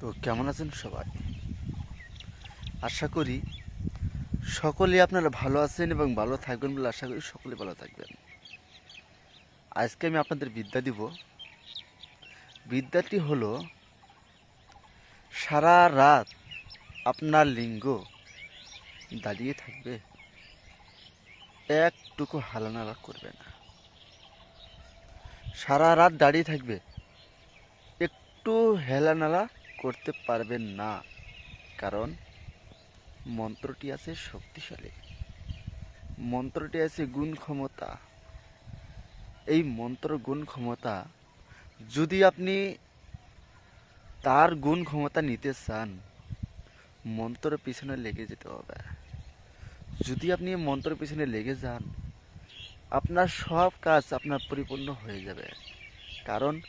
তো কেমন আছেন সবাই? আশা করি সকলে আপনারা ভালো আছেন এবং ভালো থাকবেন বলে আশা করি সকলে ভালো থাকবেন। আজকে আমি আপনাদের বিদ্যা দিব। বিদ্যাটি হলো, সারা রাত আপনার লিঙ্গ দাঁড়িয়ে থাকবে, একটুকু হালানালা করবে না। সারা রাত দাঁড়িয়ে থাকবে, একটু হেলানালা করতে পারবেন না। কারণ মন্ত্রটি আছে শক্তিশালী। মন্ত্রটি আছে গুণ ক্ষমতা। এই মন্ত্র গুণ ক্ষমতা, যদি আপনি তার গুণ ক্ষমতা নিতে চান, মন্ত্রের পিছনে লেগে যেতে হবে। যদি আপনি এই মন্ত্রের পিছনে লেগে যান, আপনার সব কাজ আপনার পরিপূর্ণ হয়ে যাবে। কারণ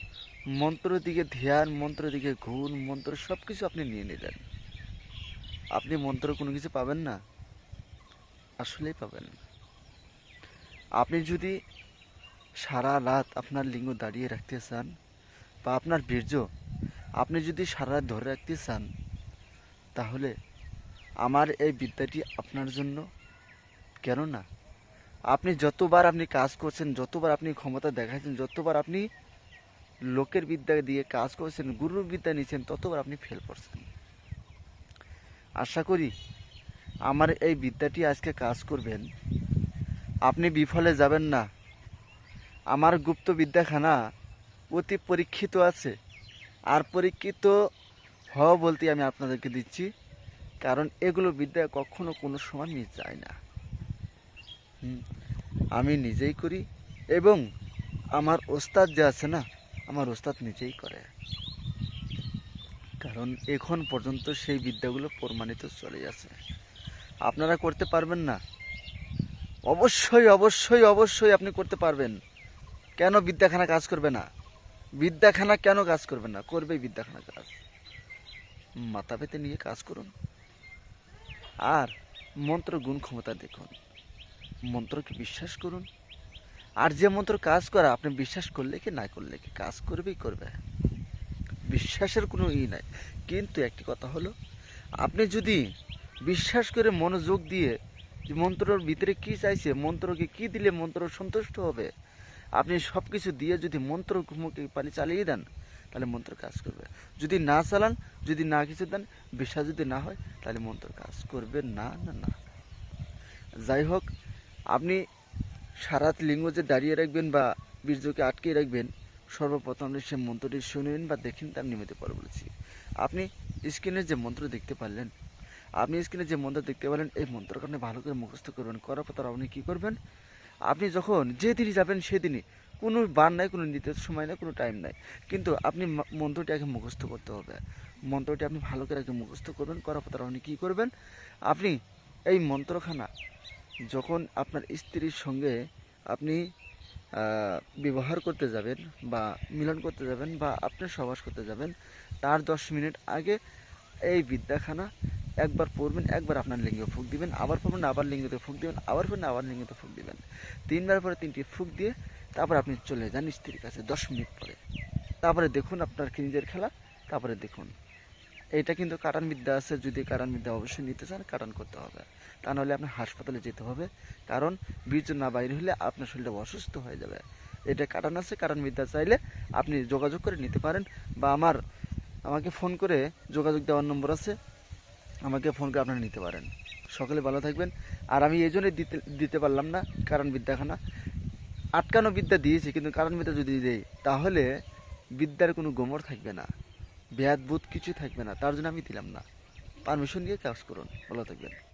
মন্ত্র দিকে ধ্যান, মন্ত্র দিকে গুণ, মন্ত্র সব কিছু আপনি নিয়ে নিলেন। আপনি মন্ত্র কোনো কিছু পাবেন না? আসলেই পাবেন আপনি যদি সারা রাত আপনার লিঙ্গ দাঁড়িয়ে রাখতে চান বা আপনার বীর্য আপনি যদি সারা রাত ধরে রাখতে চান, তাহলে আমার এই বিদ্যাটি আপনার জন্য কেননা? আপনি যতবার আপনি কাজ করছেন, যতবার আপনি ক্ষমতা দেখাচ্ছেন যতবার আপনি লোকের বিদ্যা দিয়ে কাজ করছেন, গুরুর বিদ্যা নিয়েছেন, ততবার আপনি ফেল করছেন। আশা করি আমার এই বিদ্যাটি আজকে কাজ করবেন। আপনি বিফলে যাবেন না। আমার গুপ্ত বিদ্যাখানা অতি পরীক্ষিত আছে। আর পরীক্ষিত হওয়া বলতে আমি আপনাদেরকে দিচ্ছি, কারণ এগুলো বিদ্যা কখনো কোনো সময় মিস যায় না। আমি নিজেই করি এবং আমার ওস্তাদ যে আছে না আমার ওস্তাদ নিজেই করে। কারণ এখন পর্যন্ত সেই বিদ্যাগুলো প্রমাণিত চলে আছে আপনারা করতে পারবেন না। অবশ্যই অবশ্যই অবশ্যই আপনি করতে পারবেন। কেন বিদ্যাখানা কাজ করবে না? বিদ্যাখানা কেন কাজ করবে না? করবে বিদ্যাখানা কাজ। মাথা পেতে নিয়ে কাজ করুন। আর মন্ত্র গুণ ক্ষমতা দেখুন। মন্ত্রকে বিশ্বাস করুন। আর যে মন্ত্র কাজ করা, আপনি বিশ্বাস করলে কি, না করলে কি, কাজ করবেই করবে। বিশ্বাসের কোনো ই নাই। কিন্তু একটি কথা হলো, আপনি যদি বিশ্বাস করে মনোযোগ দিয়ে যে মন্ত্রর ভিতরে কি চাইছে, মন্ত্রকে কি দিলে মন্ত্র সন্তুষ্ট হবে, আপনি সব কিছু দিয়ে যদি মন্ত্র মুখে পানি চালিয়ে দেন, তাহলে মন্ত্র কাজ করবে। যদি না চালান, যদি না কিছু দেন, বিশ্বাস যদি না হয়, তাহলে মন্ত্র কাজ করবে। না না না। যাই হোক, আপনি সারাত লিঙ্গ যে দাঁড়িয়ে রাখবেন বা বীর্যকে আটকে রাখবেন, সর্বপ্রথম সে মন্ত্রটি শুনেন বা দেখেন তার নিমিত্ত পরে বলেছি। আপনি স্ক্রিনে যে মন্ত্র দেখতে পারলেন, আপনি স্ক্রিনে যে মন্ত্র দেখতে পারলেন, এই মন্ত্রকে আপনি ভালো করে মুখস্থ করবেন, করার পর আপনি কী করবেন? আপনি যখন যেদিনই যাবেন সেদিনই কোনো বার নাই, কোনো নির্দিষ্ট সময় নাই, কোনো টাইম নাই, কিন্তু আপনি মন্ত্রটি আগে মুখস্থ করতে হবে। মন্ত্রটি আপনি ভালো করে আগে মুখস্থ করবেন, করার পর আপনি কী করবেন? আপনি এই মন্ত্রখানা যখন আপনার স্ত্রীর সঙ্গে আপনি ব্যবহার করতে যাবেন বা মিলন করতে যাবেন বা আপনি সবাস করতে যাবেন, তার দশ মিনিট আগে এই বিদ্যাখানা একবার পড়বেন, একবার আপনার লিঙ্গে ফুক দিবেন, আবার পড়বেন, আবার লিঙ্গতে ফুক দিবেন, আবার পড়বেন, আবার লিঙ্গতে ফুক দিবেন। তিনবার পরে তিনটি ফুক দিয়ে তারপর আপনি চলে যান স্ত্রীর কাছে দশ মিনিট পরে। তারপরে দেখুন আপনার নিজের খেলা, তারপরে দেখুন। এটা কিন্তু কাটান বিদ্যা আছে, যদি কাটান বিদ্যা অবশ্যই নিতে চান কাটান করতে হবে। তা নাহলে আপনার হাসপাতালে যেতে হবে। কারণ বীর্য না বাইরে হলে আপনার শরীরটা অসুস্থ হয়ে যাবে। এটা কাটান আছে, কারণ বিদ্যা চাইলে আপনি যোগাযোগ করে নিতে পারেন বা আমার, আমাকে ফোন করে যোগাযোগ দেওয়ার নম্বর আছে, আমাকে ফোন করে আপনারা নিতে পারেন। সকলে ভালো থাকবেন। আর আমি এই জন্যই দিতে দিতে পারলাম না কারণ বিদ্যাখানা। আটকানো বিদ্যা দিয়েছি, কিন্তু কারণ বিদ্যা যদি দেই, তাহলে বিদ্যার কোনো গোমর থাকবে না। ব্যাধ বুধ কিছু থাকবে না। তার জন্য আমি দিলাম না। পারমিশন দিয়ে কাজ করুন। ভালো থাকবেন।